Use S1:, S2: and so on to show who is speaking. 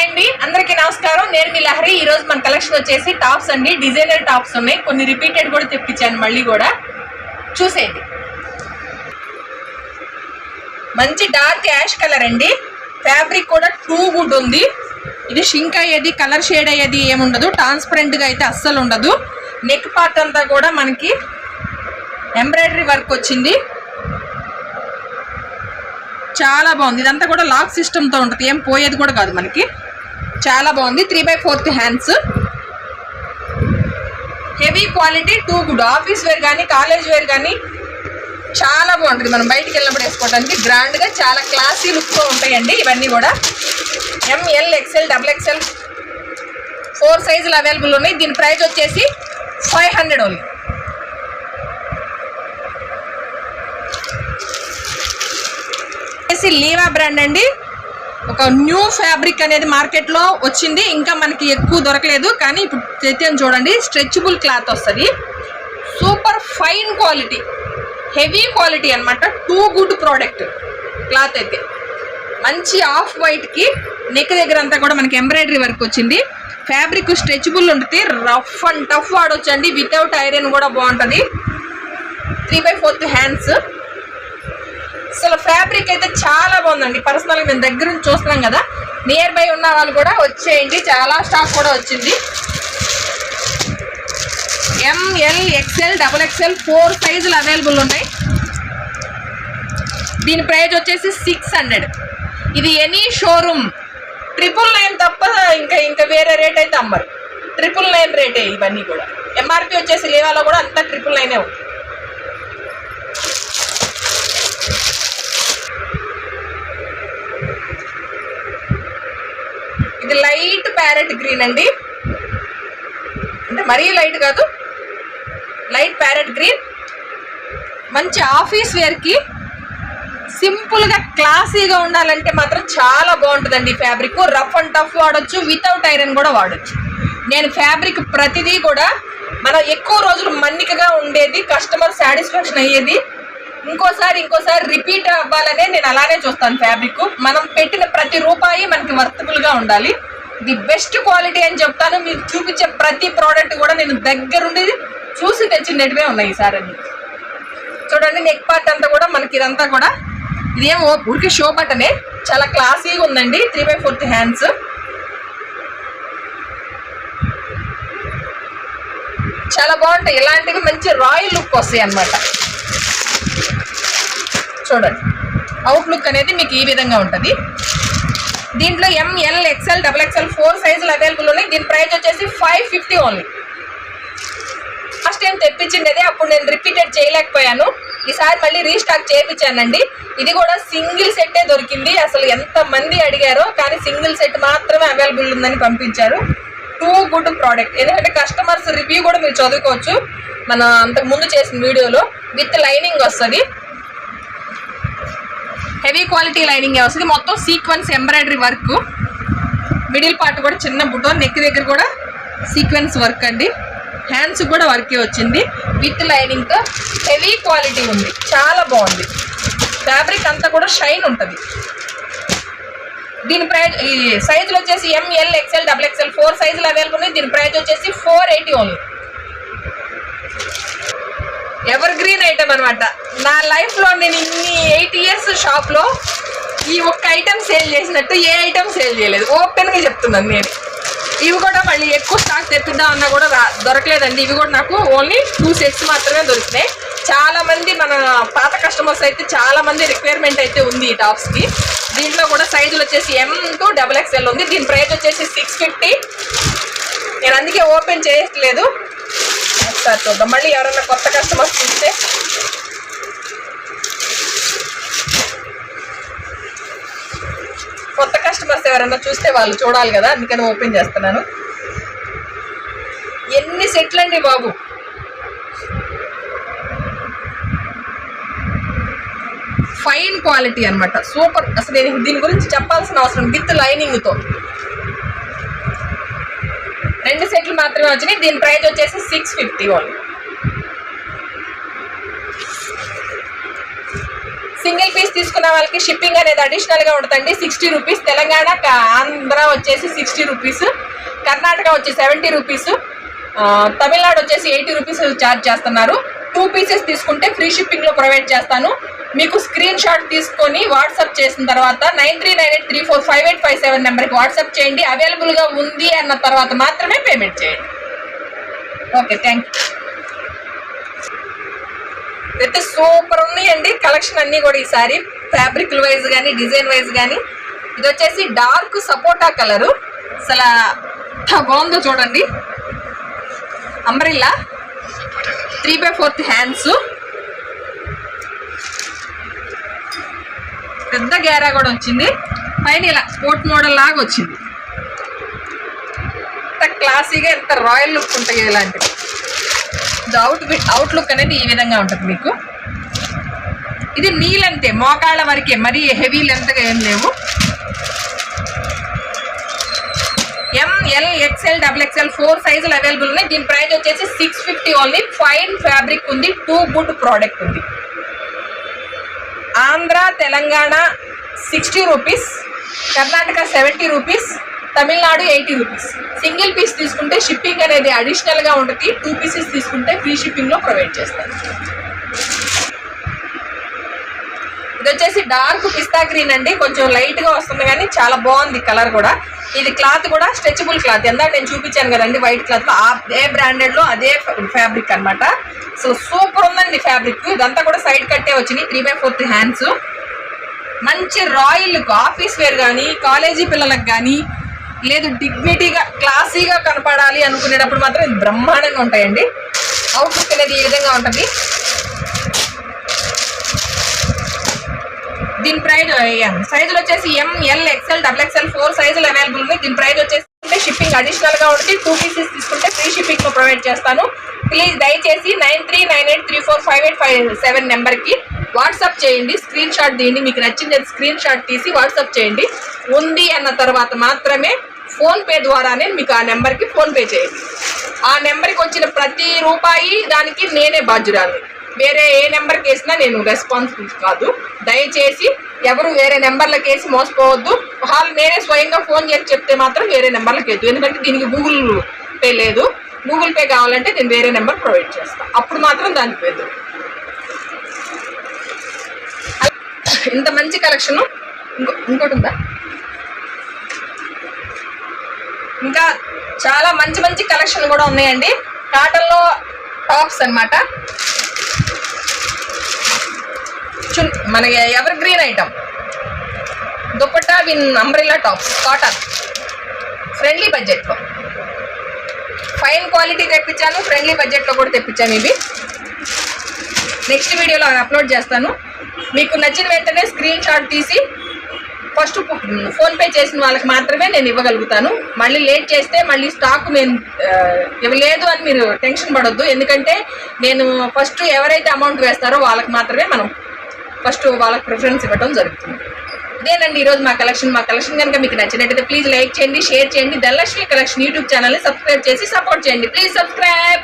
S1: Hi అండి. అందరికీ నమస్కారం. నేను మీ లహరి. ఈ రోజు మన కలెక్షన్ వచ్చేసి టాప్స్ అండి. డిజైనర్ టాప్స్ ఉన్నాయి. కొన్ని రిపీటెడ్ కూడా తెప్పించాను మళ్ళీ కూడా. చూసేయండి. మంచి డార్క్ యాష్ కలర్ అండి. ఫ్యాబ్రిక్ కూడా టూ గుడ్ ఉంది. ఇది షింక్ అయ్యేది కలర్ షేడ్ అయ్యేది ఏముండదు. ట్రాన్స్పరెంట్గా అయితే అస్సలు ఉండదు. నెక్ పార్ట్ అంతా కూడా మనకి ఎంబ్రాయిడరీ వర్క్ వచ్చింది. చాలా బాగుంది. ఇదంతా కూడా లాక్ సిస్టమ్తో ఉంటుంది. ఏం పోయేది కూడా కాదు మనకి. చాలా బాగుంది. Three by fourth hands heavy quality too good office wear కానీ కాలేజ్ వేర్ కానీ చాలా బాగుంటుంది. మనం బయటికి వెళ్ళినప్పుడు వేసుకోవడానికి గ్రాండ్గా చాలా క్లాసీ లుక్తో ఉంటాయండి ఇవన్నీ కూడా. M L XL double XL four సైజులు అవైలబుల్ ఉన్నాయి. దీని ప్రైస్ వచ్చేసి five hundred only Liva brand అండి. ఒక న్యూ ఫ్యాబ్రిక్ అనేది మార్కెట్లో వచ్చింది. ఇంకా మనకి ఎక్కువ దొరకలేదు. కానీ ఇప్పుడు తెచ్చాను చూడండి. స్ట్రెచబుల్ క్లాత్ వస్తుంది. Super fine quality. Heavy quality అన్నమాట. టూ గుడ్ ప్రోడక్ట్ క్లాత్ అయితే. మంచి ఆఫ్ వైట్కి నెక్ దగ్గర అంతా కూడా మనకి ఎంబ్రాయిడరీ వర్క్ వచ్చింది. ఫ్యాబ్రిక్ స్ట్రెచబుల్ ఉంటుంది రఫ్ అండ్ టఫ్ వాడొచ్చండి. వితౌట్ ఐరన్ కూడా బాగుంటుంది. Three by fourth hands. అసలు ఫ్యాబ్రిక్ అయితే చాలా బాగుందండి. పర్సనల్గా మేము దగ్గర నుంచి చూస్తున్నాం కదా. నియర్ బై ఉన్న వాళ్ళు కూడా వచ్చేయండి. చాలా స్టాక్ కూడా వచ్చింది. M L XL double XL four సైజులు అవైలబుల్ ఉన్నాయి దీని ప్రైజ్ వచ్చేసి సిక్స్ హండ్రెడ్ ఇది ఎనీ షోరూమ్ ట్రిపుల్ నైన్ తప్ప ఇంకా ఇంకా వేరే రేట్ అయితే అమ్మరు. ట్రిపుల్ నైన్ రేటే ఇవన్నీ కూడా. ఎంఆర్పి వచ్చేసి లేవాలో కూడా అంతా ట్రిపుల్ నైనే ఉంది ఇది లైట్ ప్యారెట్ గ్రీన్ అండి. అంటే మరీ లైట్ కాదు. Light parrot green. మంచి ఆఫీస్ వేర్కి సింపుల్గా క్లాసీగా ఉండాలంటే మాత్రం చాలా బాగుంటుందండి ఫ్యాబ్రిక్. రఫ్ అండ్ టఫ్ వాడచ్చు వితౌట్ ఐరన్ కూడా వాడచ్చు. నేను ఫ్యాబ్రిక్ ప్రతిదీ కూడా మనం ఎక్కువ రోజులు మన్నికగా ఉండేది కస్టమర్ సాటిస్ఫాక్షన్ అయ్యేది. ఇంకోసారి ఇంకోసారి రిపీట్ అవ్వాలనే నేను అలానే చూస్తాను ఫ్యాబ్రిక్. మనం పెట్టిన ప్రతి రూపాయి మనకి వర్తబుల్గా ఉండాలి. ది బెస్ట్ క్వాలిటీ అని చెప్తాను. మీరు చూపించే ప్రతి ప్రోడక్ట్ కూడా నేను దగ్గరుండి చూసి తెచ్చినట్టువే ఉన్నాయి ఈసారి అన్ని. చూడండి నెక్ పార్ట్ అంతా కూడా మనకి ఇదంతా కూడా ఇదేమో ఊరికి షో బటనే చాలా క్లాసీగా ఉందండి. త్రీ బై ఫోర్త్ హ్యాండ్స్ చాలా బాగుంటాయి. ఇలాంటివి మంచి రాయల్ లుక్ వస్తాయి అన్నమాట. చూడండి. అవుట్ లుక్ అనేది మీకు ఈ విధంగా ఉంటుంది. దీంట్లో M L XL double XL four సైజులు అవైలబుల్ ఉన్నాయి. దీని ప్రైస్ వచ్చేసి five fifty only first time తెప్పించిండేది అప్పుడు నేను రిపీటెడ్ చేయలేకపోయాను. ఈసారి మళ్ళీ రీస్టాక్ చేయించానండి. ఇది కూడా సింగిల్ సెట్టే దొరికింది. అసలు ఎంత మంది అడిగారో కానీ సింగిల్ సెట్ మాత్రమే అవైలబుల్ ఉందని పంపించారు. టూ గుడ్ ప్రోడక్ట్ ఎందుకంటే కస్టమర్స్ రివ్యూ కూడా మీరు చదువుకోవచ్చు. మన అంతకు ముందు చేసిన వీడియోలో విత్ లైనింగ్ వస్తుంది. హెవీ క్వాలిటీ లైనింగ్ వస్తుంది. మొత్తం sequence embroidery work. Middle part కూడా చిన్న బుటో నెక్ దగ్గర కూడా సీక్వెన్స్ వర్క్ అండి. హ్యాండ్స్ కూడా వర్కే వచ్చింది. విత్ లైనింగ్తో హెవీ క్వాలిటీ ఉంది. చాలా బాగుంది. ఫ్యాబ్రిక్ అంతా కూడా షైన్ ఉంటుంది. దీని ప్రైజ్ ఈ సైజులు వచ్చేసి M L XL double XL four సైజులు అవైలబుల్ ఉన్నాయి. దీని ప్రైజ్ వచ్చేసి four eighty only ever green item అనమాట నా లైఫ్లో నేను ఇన్ని ఎయిట్ ఇయర్స్ షాప్లో ఈ ఒక్క ఐటమ్ సేల్ చేసినట్టు ఏ ఐటమ్ సేల్ చేయలేదు. ఓపెన్గా చెప్తున్నాను నేను. ఇవి కూడా మళ్ళీ ఎక్కువ స్టాక్ తెప్పిద్దాం అన్నా కూడా రా- దొరకలేదండి. ఇవి కూడా నాకు ఓన్లీ టూ సెట్స్ మాత్రమే దొరికినాయి. చాలామంది మన పాత కస్టమర్స్ అయితే చాలామంది రిక్వైర్మెంట్ అయితే ఉంది ఈ టాప్స్కి దీంట్లో కూడా సైజులు వచ్చేసి ఎం టు డబుల్ ఎక్స్ఎల్ ఉంది. దీని ప్రైస్ వచ్చేసి సిక్స్ ఫిఫ్టీ నేను అందుకే ఓపెన్ చేయట్లేదు. ఒకసారి చూద్దాం. మళ్ళీ ఎవరైనా కొత్త కస్టమర్స్ చూస్తే. కొత్త కస్టమర్స్ ఎవరైనా చూస్తే వాళ్ళు చూడాలి కదా అందుకని ఓపెన్ చేస్తున్నాను. ఎన్ని సెట్లు అండి బాబు? ఫైన్ క్వాలిటీ అనమాట సూపర్ అసలు నేను దీని గురించి చెప్పాల్సిన అవసరం విత్ లైనింగ్తో రెండు సెట్లు మాత్రమే వచ్చినాయి. దీని ప్రైస్ వచ్చేసి six fifty only single piece తీసుకున్న వాళ్ళకి షిప్పింగ్ అనేది అడిషనల్గా ఉంటుందండి. సిక్స్టీ రూపీస్ తెలంగాణ ఆంధ్ర వచ్చేసి సిక్స్టీ రూపీస్ కర్ణాటక వచ్చి సెవెంటీ రూపీస్ తమిళనాడు వచ్చేసి ఎయిటీ రూపీస్ ఛార్జ్ చేస్తున్నారు. టూ పీసెస్ తీసుకుంటే ఫ్రీ షిప్పింగ్లో ప్రొవైడ్ చేస్తాను. మీకు స్క్రీన్ షాట్ తీసుకొని వాట్సాప్ చేసిన తర్వాత nine three nine eight three four five eight five seven నెంబర్కి వాట్సాప్ చేయండి. అవైలబుల్గా ఉంది అన్న తర్వాత మాత్రమే పేమెంట్ చేయండి. Okay thank you. అయితే సూపర్ ఉన్నాయండి. కలెక్షన్ అన్నీ కూడా ఈసారి ఫ్యాబ్రిక్ వైజ్ కానీ డిజైన్ వైజ్ కానీ ఇది వచ్చేసి డార్క్ సపోటా కలరు. అసలు బాగుందో చూడండి. Umbrella. Three by fourth hands పెద్ద గేరా కూడా వచ్చింది. పైన ఇలా స్పోర్ట్ మోడల్ లాగా వచ్చింది. ఎంత క్లాసీగా ఎంత రాయల్ లుక్ ఉంటాయి ఇలాంటివి అవుట్ అవుట్ లుక్ అనేది ఈ విధంగా ఉంటుంది మీకు. ఇది నీళ్ళంతే మోకాళ్ళ వరకే మరీ హెవీ లెంత్గా ఏం లేవు. L XL double XL four సైజులు అవైలబుల్ ఉన్నాయి. దీని ప్రైస్ వచ్చేసి six fifty only fine fabric ఉంది. టూ గుడ్ ప్రోడక్ట్ ఉంది. Andhra Telangana sixty rupees Karnataka seventy rupees Tamil Nadu eighty rupees single piece తీసుకుంటే షిప్పింగ్ అనేది అడిషనల్గా ఉంటుంది. టూ పీసెస్ తీసుకుంటే ఫ్రీ షిప్పింగ్లో ప్రొవైడ్ చేస్తారు. ఇది వచ్చేసి డార్క్ పిస్తా గ్రీన్ అండి. కొంచెం లైట్గా వస్తుంది కానీ చాలా బాగుంది కలర్ కూడా. ఇది క్లాత్ కూడా స్ట్రెచబుల్ క్లాత్. ఎందాక నేను చూపించాను కదండి వైట్ క్లాత్ అదే బ్రాండెడ్లో అదే ఫ్యాబ్రిక్ అన్నమాట. సో సూపర్ ఉందండి ఫ్యాబ్రిక్. ఇదంతా కూడా సైడ్ కట్టే వచ్చినాయి. Three by fourth hands. మంచి రాయల్ ఆఫీస్ వేర్ కానీ కాలేజీ పిల్లలకు కానీ లేదు డిగ్నిటీగా క్లాసీగా కనపడాలి అనుకునేటప్పుడు మాత్రం ఇది బ్రహ్మాండంగా ఉంటాయండి. అవుట్లుక్ అనేది ఈ విధంగా ఉంటుంది. దీని ప్రైజ్ సైజులు వచ్చేసి M L XL double XL four సైజులు అవైలబుల్ ఉన్నాయి. దీని ప్రైజ్ వచ్చేసి షిప్పింగ్ అడిషనల్గా ఉంటుంది. టూ పీసెస్ తీసుకుంటే ఫ్రీ షిప్పింగ్తో ప్రొవైడ్ చేస్తాను. ప్లీజ్ దయచేసి nine three nine eight three four five eight five seven నెంబర్కి వాట్సాప్ చేయండి. స్క్రీన్ షాట్ తీయండి. మీకు నచ్చింది స్క్రీన్ షాట్ తీసి వాట్సాప్ చేయండి. ఉంది అన్న తర్వాత మాత్రమే ఫోన్ పే ద్వారానే మీకు ఆ నెంబర్కి ఫోన్ పే చేయండి. ఆ నెంబర్కి వచ్చిన ప్రతి రూపాయి దానికి నేనే బాధ్యురాలు వేరే ఏ నెంబర్కి వేసినా నేను రెస్పాన్సిబుల్ కాదు. దయచేసి ఎవరు వేరే నెంబర్లకు వేసి మోసపోవద్దు. వాళ్ళు నేనే స్వయంగా ఫోన్ చేసి చెప్తే మాత్రం వేరే నెంబర్లకు వేద్దు ఎందుకంటే దీనికి గూగుల్ పే లేదు. గూగుల్ పే కావాలంటే నేను వేరే నెంబర్ ప్రొవైడ్ చేస్తాను అప్పుడు మాత్రం దానికి వేద్దు ఇంత మంచి కలెక్షన్ ఇంకో ఇంకోటి ఉందా? ఇంకా చాలా మంచి మంచి కలెక్షన్ కూడా ఉన్నాయండి. కాటన్లో టాప్స్ అన్నమాట. చున్ మన ఎవర్ గ్రీన్ ఐటమ్ దుపట్టా విన్ అంబ్రెల్లా టాప్స్ కాటన్ ఫ్రెండ్లీ బడ్జెట్లో ఫైన్ క్వాలిటీ తెప్పించాను ఫ్రెండ్లీ బడ్జెట్లో కూడా తెప్పించాను ఇవి. నెక్స్ట్ వీడియోలో అప్లోడ్ చేస్తాను. మీకు నచ్చిన వెంటనే స్క్రీన్ షాట్ తీసి ఫస్ట్ ఫోన్పే చేసిన వాళ్ళకి మాత్రమే నేను ఇవ్వగలుగుతాను. మళ్ళీ లేట్ చేస్తే మళ్ళీ స్టాక్ నేను ఇవ్వలేదు అని మీరు టెన్షన్ పడొద్దు. ఎందుకంటే నేను ఫస్ట్ ఎవరైతే అమౌంట్ వేస్తారో వాళ్ళకి మాత్రమే మనం ఫస్ట్ వాళ్ళకి ప్రిఫరెన్స్ ఇవ్వడం జరుగుతుంది. ఇదేనండి ఈరోజు మా కలెక్షన్ మా కలెక్షన్ కనుక మీకు నచ్చినట్టయితే ప్లీజ్ లైక్ చేయండి షేర్ చేయండి. ధనలక్ష్మి కలెక్షన్ యూట్యూబ్ ఛానల్ని సబ్స్క్రైబ్ చేసి సపోర్ట్ చేయండి. Please subscribe